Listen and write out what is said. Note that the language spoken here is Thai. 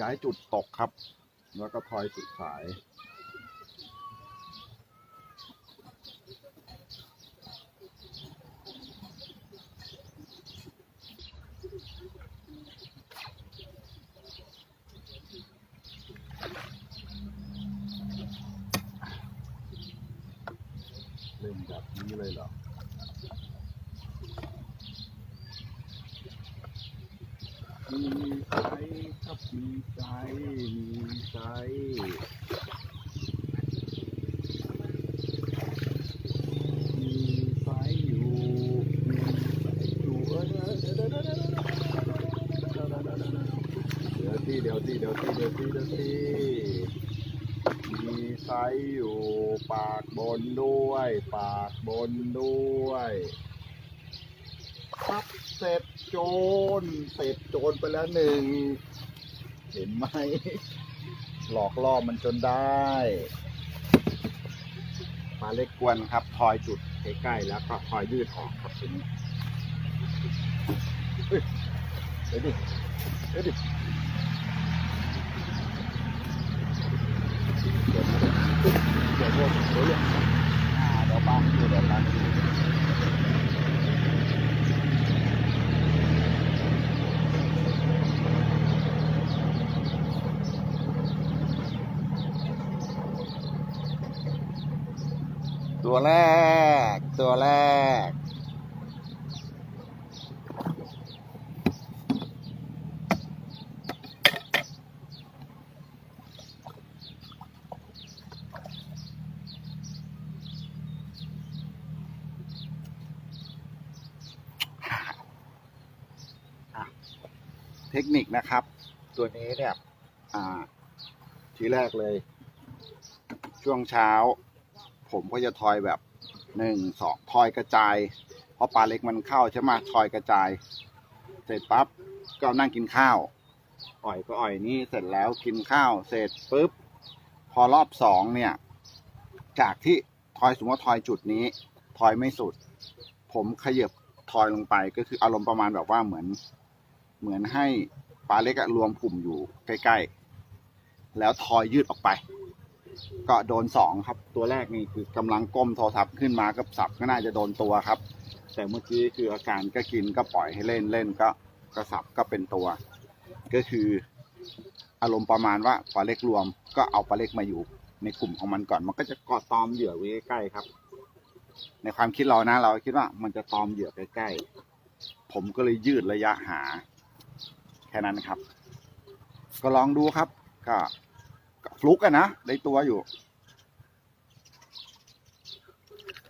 ย้ายจุดตกครับ แล้วก็ทอยสุดสายเล่นแบบนี้เลยเหรอ มีใจครับมีใจมีใจมีไฟอยู่มีไฟอยู่เดี๋ยวที่เดี๋ยวที่เดี๋ยวที่เดี๋ยวที่เดี๋ยวที่มีไฟอยู่ปากบนด้วย ปากบนด้วย เสร็จโจรเสร็จโจรไปแล้วหนึ่ง เห็นไหม หลอกล่อมันจนได้ปลาเล็กกวนครับทอยจุดใกล้ๆแล้วก็ทอยยืดออกครับทีนี้เดี๋ยวดิเดี๋ยวดิเดี๋ยวนะเดี๋ยวเดี๋ยวเดี๋ยวเดี๋ยวอ่เดี๋ยวปลาอยู่เดี๋ยวปลา ตัวแรก ตัวแรก เทคนิคนะครับ ตัวนี้เนี่ย อ่า ทีแรกเลย ช่วงเช้า ผมก็จะทอยแบบหนึ่งสองทอยกระจาย เพราะปลาเล็กมันเข้าใช่ไหมทอยกระจาย เสร็จปั๊บก็นั่งกินข้าว อ่อยก็อ่อยนี่เสร็จแล้วกินข้าวเสร็จปุ๊บ พอรอบสองเนี่ย จากที่ทอยสมมติว่าทอยจุดนี้ ทอยไม่สุด ผมขยับทอยลงไปก็คืออารมณ์ประมาณแบบว่าเหมือน เหมือนให้ปลาเล็กอะรวมกลุ่มอยู่ใกล้ๆ แล้วทอยยืดออกไป ก็โดนสองครับ ตัวแรกนี่คือกำลังก้มโทรศัพท์ขึ้นมาก็สับก็น่าจะโดนตัวครับ แต่เมื่อกี้คืออาการก็กินก็ปล่อยให้เล่นเล่นก็ก็สับก็เป็นตัว ก็คืออารมณ์ประมาณว่าปลาเล็กรวมก็เอาปลาเล็กมาอยู่ในกลุ่มของมันก่อน มันก็จะเกาะตอมเหยื่อไว้ใกล้ๆครับ ในความคิดเรานะ เราคิดว่ามันจะตอมเหยื่อใกล้ๆผมก็เลยยืดระยะหา แค่นั้นครับ ก็ลองดูครับ ก็ ฟลุกอะนะได้ตัวอยู่